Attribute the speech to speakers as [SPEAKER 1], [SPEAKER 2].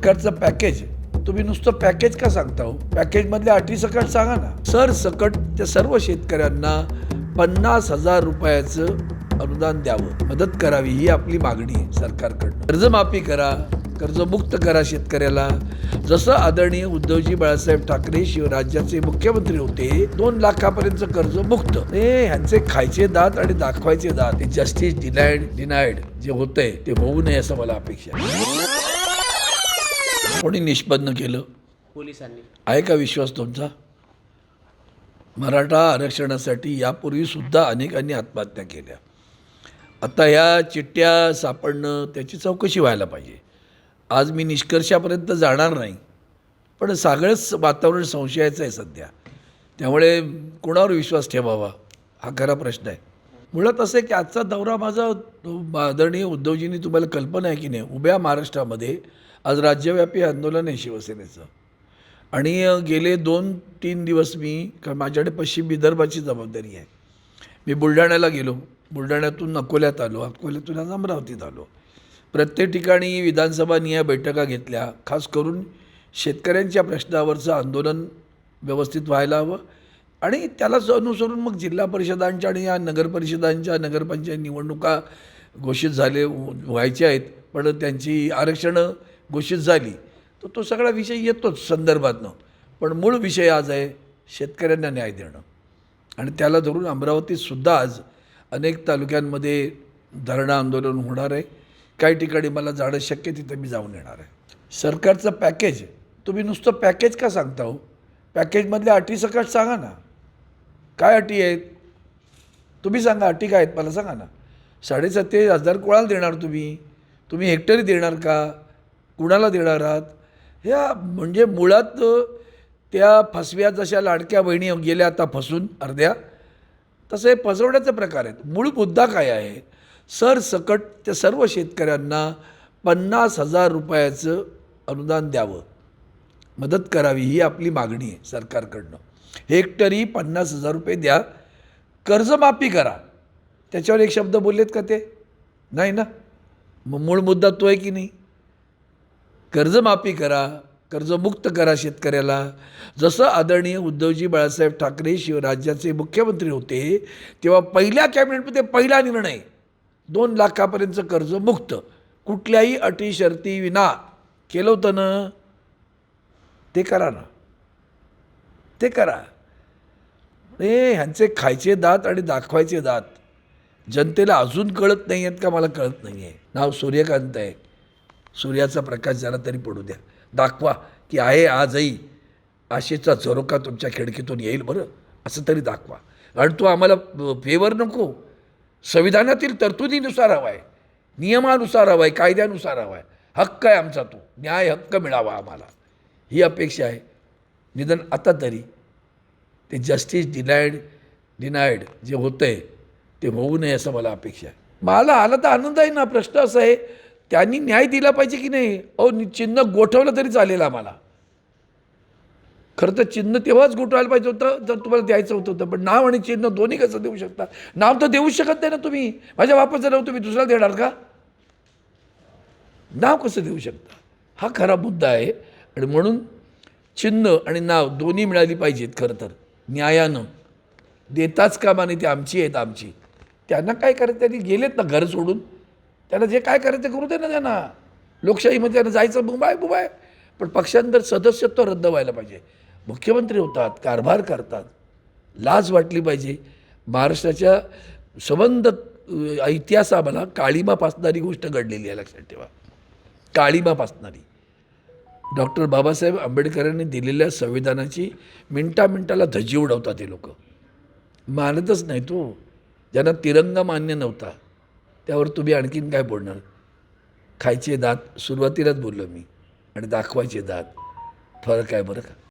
[SPEAKER 1] सरकारचं पॅकेज तुम्ही नुसतं पॅकेज का सांगता हो? पॅकेजमधल्या अटी सकट सांगा ना. सर सकट त्या सर्व शेतकऱ्यांना पन्नास हजार रुपयाचं अनुदान द्यावं. मदत करावी ही आपली मागणी आहे सरकारकडनं. कर्जमाफी करा कर्जमुक्त करा शेतकऱ्याला. जसं आदरणीय उद्धवजी बाळासाहेब ठाकरे शिवराज्याचे मुख्यमंत्री होते दोन लाखापर्यंत कर्ज मुक्त. हे ह्यांचे खायचे दात आणि दाखवायचे दात. हे जस्टिस डिनाईड डिनाईड जे होतंय ते होऊ नये असं मला अपेक्षा आहे. कोणी निष्पन्न केलं?
[SPEAKER 2] पोलिसांनी.
[SPEAKER 1] आहे का विश्वास तुमचा? मराठा आरक्षणासाठी यापूर्वी सुद्धा अनेकांनी आत्महत्या केल्या. आता ह्या चिठ्ठ्या सापडणं त्याची चौकशी व्हायला पाहिजे. आज मी निष्कर्षापर्यंत जाणार नाही पण सगळंच वातावरण संशयाचं आहे सध्या. त्यामुळे कोणावर विश्वास ठेवावा? हा खरा प्रश्न आहे. मुळात असे आहे की आजचा दौरा माझा आदरणीय उद्धवजींनी तुम्हाला कल्पना आहे की नाही उभ्या महाराष्ट्रामध्ये आज राज्यव्यापी आंदोलन आहे शिवसेनेचं. आणि गेले दोन तीन दिवस मी का माझ्याकडे पश्चिम विदर्भाची जबाबदारी आहे. मी बुलढाण्याला गेलो. बुलढाण्यातून अकोल्यात आलो. अकोल्यातून आज अमरावतीत आलो. प्रत्येक ठिकाणी विधानसभा निया बैठका घेतल्या. खास करून शेतकऱ्यांच्या प्रश्नावरचं आंदोलन व्यवस्थित व्हायला हवं. आणि त्यालाच अनुसरून मग जिल्हा परिषदांच्या आणि या नगरपरिषदांच्या नगरपंचायत निवडणुका घोषित झाले व्हायचे आहेत. पण त्यांची आरक्षणं घोषित झाली. तर तो सगळा विषय येतोच संदर्भातनं. पण मूळ विषय आज आहे शेतकऱ्यांना न्याय देणं. आणि त्याला धरून अमरावतीतसुद्धा आज अनेक तालुक्यांमध्ये धरणं आंदोलन होणार आहे. काही ठिकाणी मला जाणं शक्य तिथं मी जाऊन येणार आहे. सरकारचं पॅकेज तुम्ही नुसतं पॅकेज का सांगता हो? पॅकेजमधल्या अटी सकट सांगा ना. काय अटी आहेत? तुम्ही सांगा अटी काय आहेत? मला सांगा ना. साडेसत्तेचाळीस हजार कोणाला देणार तुम्ही? तुम्ही हेक्टरी देणार का? कुणाला देणार आहात? ह्या म्हणजे मुळात त्या फसव्या जशा लाडक्या बहिणी गेल्या आता फसून अर्ध्या तसे फसवण्याचे प्रकार आहेत. मूळ मुद्दा काय आहे? सरसकट त्या सर्व शेतकऱ्यांना पन्नास हजार रुपयाचं अनुदान द्यावं. मदत करावी ही आपली मागणी आहे सरकारकडनं. हेक्टरी पन्नास हजार रुपये द्या. कर्जमाफी करा. त्याच्यावर एक शब्द बोललेत का ते? नाही ना? मग मूळ मुद्दा तो आहे की नाही? कर्जमाफी करा. कर्जमुक्त करा शेतकऱ्याला. जसं आदरणीय उद्धवजी बाळासाहेब ठाकरे शिवराज्याचे मुख्यमंत्री होते तेव्हा पहिल्या कॅबिनेटमध्ये पहिला निर्णय दोन लाखापर्यंतचं कर्ज मुक्त कुठल्याही अटी शर्ती विना केलं होतं ना? ते करा ना. ते करा. हे ह्यांचे खायचे दात आणि दाखवायचे दात. जनतेला अजून कळत नाही आहेत का? मला कळत नाही आहे नाव सूर्यकांत आहे. सूर्याचा प्रकाश जरा तरी पडू द्या. दाखवा की आहे आजही आशेचा झरोका तुमच्या खिडकीतून येईल बरं. असं तरी दाखवा. आणि तो आम्हाला फेवर नको. संविधानातील तरतुदीनुसार हवा आहे नियमानुसार हवा आहे कायद्यानुसार हवा आहे हक्क आहे आमचा तो. न्याय हक्क मिळावा आम्हाला. ही अपेक्षा आहे. निदान आता तरी ते जस्टिस डिनाईड डिनाईड जे होतं आहे ते होऊ नये असं मला अपेक्षा आहे. मला आला तर आनंद आहे ना प्रश्न असा आहे त्यांनी न्याय दिला पाहिजे की नाही? अहो नि- चिन्ह गोठवलं तरी चालेल आम्हाला. खरं तर चिन्ह तेव्हाच गोठवायला पाहिजे होतं जर तुम्हाला द्यायचं होतं होतं. पण नाव आणि चिन्ह दोन्ही कसं देऊ शकता? नाव तर देऊच शकत नाही ना तुम्ही. माझ्या वापस नाव तुम्ही दुसरा देणार का? नाव कसं देऊ शकता? हा खरा मुद्दा आहे. आणि म्हणून चिन्ह आणि नाव दोन्ही मिळाली पाहिजेत खरं तर. न्यायानं. देताच कामाने ते ती आमची आहेत आमची. त्यांना काय करायचं? त्यांनी गेलेत ना घर सोडून. त्यांना जे काय करायचं ते करू दे ना त्यांना. लोकशाहीमध्ये त्यांना जायचं बुबाय बुबाय. पण पक्षांतर सदस्यत्व रद्द व्हायला पाहिजे. मुख्यमंत्री होतात कारभार करतात. लाज वाटली पाहिजे. महाराष्ट्राच्या संबंध इतिहास आम्हाला काळीमा फासणारी गोष्ट घडलेली आहे लक्षात ठेवा. काळीमा फासणारी डॉक्टर बाबासाहेब आंबेडकरांनी दिलेल्या संविधानाची मिनटा मिनटाला धजी उडवतात हे लोक. मानतच नाही तो हो. ज्यांना तिरंगा मान्य नव्हता त्यावर तुम्ही आणखीन काय बोलणार? खायचे दात सुरुवातीलाच बोललो मी आणि दाखवायचे दात. फरक आहे बरं का?